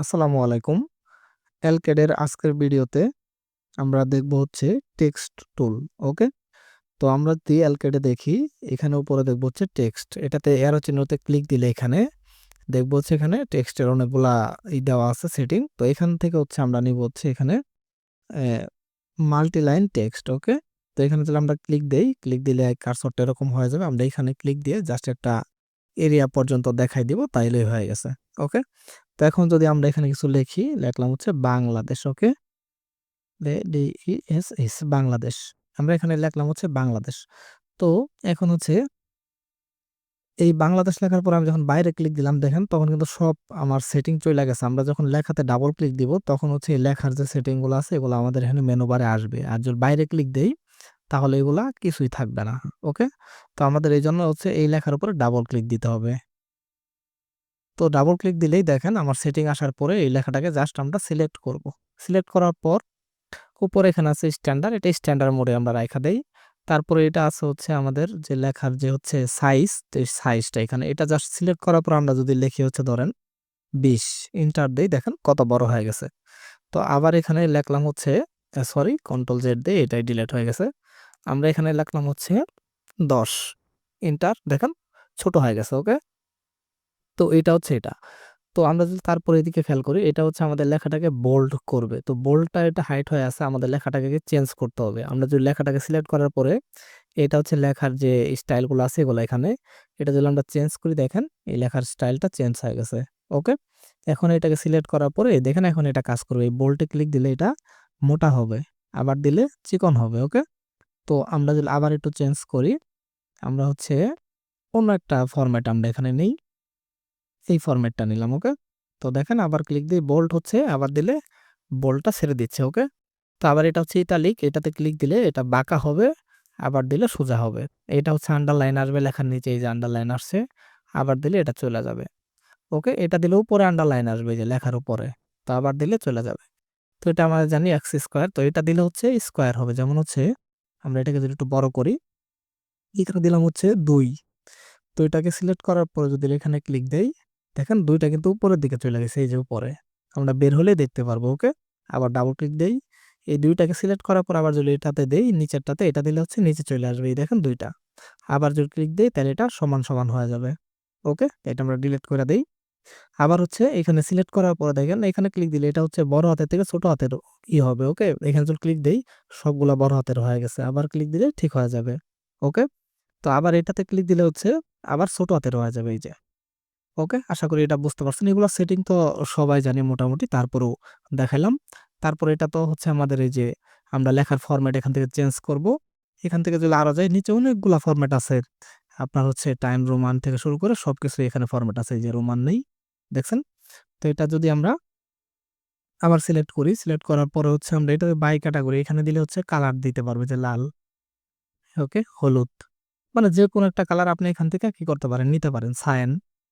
আসসালামু আলাইকুম। এলকেডের আজকের ভিডিওতে আমরা দেখব হচ্ছে টেক্সট টুল। ওকে? তো আমরা যদি এলকেডে দেখি এখানে উপরে দেখব হচ্ছে টেক্সট। এটাতে অ্যারো চিহ্নতে ক্লিক দিলে এখানে দেখব হচ্ছে এখানে টেক্সটের অনেকগুলা ই দেওয়া আছে সেটিং। তো এখান থেকে হচ্ছে আমরা নিব হচ্ছে এখানে a multi line text. Okay? তো এখানে যদি আমরা ক্লিক দেই, ক্লিক দিলে কার্সরটা এরকম হয়ে যাবে। আমরা এখানে ক্লিক দিয়ে জাস্ট একটা এরিয়া পর্যন্ত দেখাই দিব তাইলেই হয়ে গেছে। ওকে? তো এখন যদি আমরা এখানে কিছু লিখি, লিখলাম হচ্ছে বাংলাদেশ। ওকে? বাংলাদেশ। আমরা এখানে লিখলাম হচ্ছে বাংলাদেশ। তো এখন হচ্ছে এই বাংলাদেশ লেখার পর আমি যখন বাইরে ক্লিক দিলাম দেখেন তখন কিন্তু সব আমার সেটিং চলে গেছে। আমরা যখন লেখাতে ডাবল ক্লিক দিব তখন হচ্ছে লেখার যে সেটিংগুলো আছে এগুলো আমাদের এখানে মেনু বারে আসবে। আর যদি বাইরে ক্লিক দেই তাহলে এগুলা কিছুই থাকবে না। ওকে? তো আমাদের এই জন্য হচ্ছে এই লেখার উপরে ডাবল ক্লিক দিতে হবে। তো ডাবল ক্লিক দিলেই দেখেন আমার সেটিং আসার পরে এই লেখাটাকে জাস্ট আমরা সিলেক্ট করব। সিলেক্ট করার পর উপরে এখানে আছে স্ট্যান্ডার্ড এটা স্ট্যান্ডার্ড মোডে আমরা রাইখা দেই। তারপরে এটা আছে হচ্ছে আমাদের যে লেখার যে হচ্ছে সাইজ, তো সাইজটা এখানে এটা জাস্ট সিলেক্ট করার পর আমরা যদি লিখি হচ্ছে ধরেন ২০ এন্টার দেই দেখেন কত বড় হয়ে গেছে। তো আবার এখানে লিখলাম হচ্ছে সরি কন্ট্রোল জেড দিয়ে এটাই ডিলেট হয়ে গেছে। আমরা এখানে লিখলাম হচ্ছে ১০ এন্টার দেখেন, ছোট হয়ে গেছে। ওকে? তো এটা হচ্ছে এটা। তো আমরা যদি তারপরে এদিকে খেয়াল করি, এটা হচ্ছে আমাদের লেখাটাকে বোল্ড করবে। তো বোল্ডটা এটা হাইট হয়ে আছে, আমাদের লেখাটাকে চেঞ্জ করতে হবে। আমরা যদি লেখাটাকে সিলেক্ট করার পরে, এটা হচ্ছে লেখার যে স্টাইলগুলো আছে এগুলো এখানে। এটা যদি আমরা চেঞ্জ করি, দেখেন, এই লেখার স্টাইলটা চেঞ্জ হয়ে গেছে। ওকে? এখন এটাকে সিলেক্ট করার পরে, দেখেন, এখন এটা কাজ করবে। এই বোল্ডে ক্লিক দিলে এটা মোটা হবে। আবার দিলে চিকন হবে। ওকে? তো আমরা যদি আবার একটু চেঞ্জ করি, আমরা হচ্ছে অন্য একটা ফরম্যাট আমরা এখানে নেই। এই ফরম্যাটটা নিলাম। ওকে? তো দেখেন আবার ক্লিক দিয়ে বোল্ট হচ্ছে আবার দিলে বোল্টটা ছেড়ে দিচ্ছে। ওকে? তো আবার এটা হচ্ছে ইটালিক এটাতে ক্লিক দিলে এটা বাঁকা হবে, আবার দিলে সোজা হবে। এটা হচ্ছে আন্ডারলাইন আসবে লেখার নিচে এই যে আন্ডারলাইন আসছে। আবার দিলে এটা চলে যাবে। ওকে? এটা দিলে উপরে আন্ডারলাইন আসবে যে লেখার উপরে। তো আবার দিলে চলে যাবে। তো এটা আমরা জানি এক্স স্কোয়ার তো এটা দিলে হচ্ছে স্কোয়ার হবে। যেমন হচ্ছে আমরা এটাকে যদি একটু বড় করি, এখানে দিলাম হচ্ছে ২ তো এটাকে সিলেক্ট করার পরে যদি এখানে ক্লিক দেই, দেখেন দুইটা কিন্তু উপরের দিকে চলে গেছে এই যে উপরে। আমরা বের হলেই দেখতে পারব। ওকে? আবার ডাবল ক্লিক দেই। এই দুইটাকে সিলেক্ট করার পর আবার যদি এটাতে দেই নিচেরটাতে এটা দিলে হচ্ছে নিচে চলে আসবে। এই দেখেন দুইটা আবার যদি ক্লিক দেই তাহলে এটা সমান, সমান হয়ে যাবে। ওকে? এটা আমরা ডিলিট করে দেই। আবার হচ্ছে এখানে সিলেক্ট করার পরে দেখেন এখানে ক্লিক দিলে এটা হচ্ছে বড় হাতের থেকে ছোট হাতের ই হবে। ওকে? এখানে যদি ক্লিক দেই সবগুলা বড় হাতের হয়ে গেছে। আবার ক্লিক দিলে ঠিক হয়ে যাবে। ওকে? তো আবার এটাতে ক্লিক দিলে হচ্ছে আবার ছোট হাতের হয়ে যাবে এই যে। ওকে? আশা করি এটা বুঝতে পারছেন। এগুলা সেটিং তো সবাই জানি মোটামুটি, তারপরেও দেখাইলাম। তারপর এটা তো হচ্ছে আমাদের এই যে আমরা লেখার ফরম্যাট এখান থেকে চেঞ্জ করব। এখান থেকে যদি আরও যায় নিচে অনেকগুলা ফরম্যাট আছে। আপনার হচ্ছে টাইম রোমান থেকে শুরু করে সবকিছুই এখানে ফরম্যাট আছে। যে রোমান নেই। দেখছেন? তো এটা যদি আমরা আবার সিলেক্ট করি, সিলেক্ট করার পরে হচ্ছে আমরা এটা বাই ক্যাটেগরি এখানে দিলে হচ্ছে কালার দিতে পারবে যে লাল। ওকে? হলুদ। মানে যে কোনো একটা কালার আপনি এখান থেকে কি করতে পারেন নিতে পারেন। সায়ান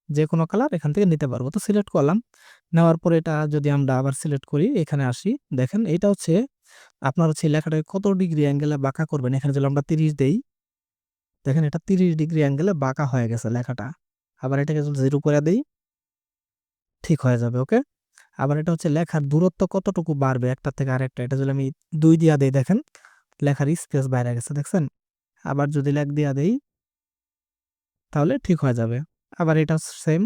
যেকোনো কালার এখান থেকে নিতে পারব। তো সিলেক্ট করলাম। নেওয়ার পরে এটা যদি আমরা আবার সিলেক্ট করি এখানে আসি। দেখেন এটা হচ্ছে আপনার হচ্ছে লেখাটাকে কত ডিগ্রি অ্যাঙ্গেলে বাঁকা করবেন। এখানে যদি আমরা ৩০ দেই, দেখেন এটা ৩০ ডিগ্রি অ্যাঙ্গেলে বাঁকা হয়ে গেছে লেখাটা। আবার এটাকে 0 করে দেই ঠিক হয়ে যাবে। ওকে? আবার এটা হচ্ছে লেখার দূরত্ব কতটুকু বাড়বে একটার থেকে আরেকটা। এটা যদি আমি দুই দিয়া দিই, দেখেন, লেখার স্পেস বাইরে গেছে। দেখছেন? আবার যদি লেখ দিয়া দেই, তাহলে ঠিক হয়ে যাবে। আবার এটা সেম।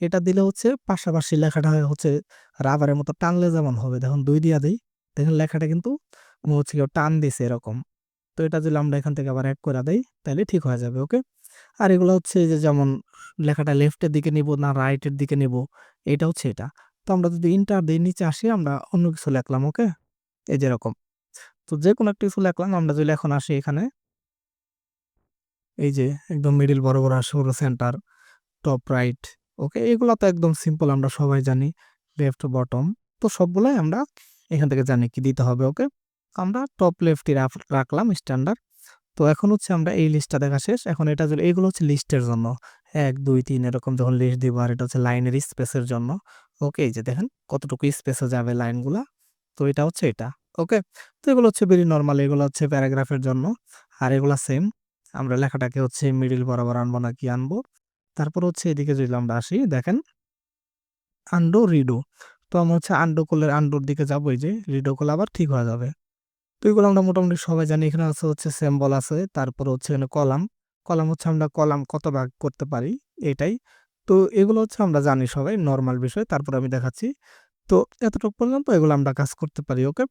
এটা দিলে হচ্ছে পাশাপাশি লেখাটা হচ্ছে রাবারের মতো টানলে যেমন হবে। দেখুন, দুই দিয়া দেই। দেখেন লেখাটা কিন্তু হচ্ছে কেউ টান দিছে এরকম। তো এটা যদি আমরা এখান থেকে আবার এড করে দেই, তাহলে ঠিক হয়ে যাবে। ওকে? আর এগুলো হচ্ছে যে যেমন লেখাটা লেফটের দিকে নিব না রাইটের দিকে নিব এটা হচ্ছে এটা। তো আমরা যদি ইন্টার দিয়ে নিচে আসি আমরা অন্য কিছু লেখলাম। ওকে? এই যে এরকম। তো যেকোনো একটা কিছু লেখলাম আমরা যদি এখন আসি এখানে এই যে একদম মিডিল বড় আসে পুরো সেন্টার, টপ রাইট। ওকে? এগুলা তো একদম সিম্পল আমরা সবাই জানি। Left bottom. তো সবগুলাই আমরা এখান থেকে জানি কি দিতে হবে। ওকে? আমরা টপ লেফটই রাখলাম স্ট্যান্ডার্ড। তো এখন হচ্ছে আমরা এই লিস্টটা দেখা শেষ। এখন এটা এগুলো হচ্ছে লিস্টের জন্য। ১, ২, ৩ এরকম যখন লিস্ট দিব আর এটা হচ্ছে লাইনের স্পেসের জন্য। ওকে? এই যে দেখেন কতটুকু স্পেসে যাবে লাইনগুলা। তো এটা হচ্ছে এটা। ওকে? তো এগুলো হচ্ছে ভেরি নর্মাল এগুলো হচ্ছে প্যারাগ্রাফের জন্য। আর এগুলো সেম। আমরা লেখাটাকে হচ্ছে মিডিল বরাবর আনব না কি আনব। তারপর হচ্ছে এদিকে যদি আমরা আসি দেখেন আনডু রিডো তো আমরা হচ্ছে আন্ডো করলে আন্ডোর দিকে যাব এই যে রিডো করলে আবার ঠিক হয়ে যাবে তো এগুলো আমরা মোটামুটি সবাই জানি। এখানে আছে হচ্ছে সিম্বল আছে, তারপর হচ্ছে এখানে কলাম। কলাম হচ্ছে আমরা কলাম কত ভাগ করতে পারি? এটাই। তো এগুলো হচ্ছে আমরা জানি সবাই নর্মাল বিষয়। তারপর আমি দেখাচ্ছি। তো এতটুকু পর্যন্ত এগুলো আমরা কাজ করতে পারি, ওকে?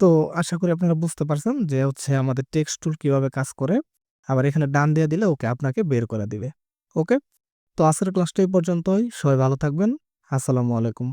তো আশা করি আপনারা বুঝতে পারছেন যে হচ্ছে আমাদের টেক্সট টুল কীভাবে কাজ করে। আবার এখানে ডান দিয়ে দিলে ওকে আপনাকে বের করে দিবে, ওকে? তো আজকের ক্লাসটা এই পর্যন্তই। সবাই ভালো থাকবেন। আসসালামু আলাইকুম।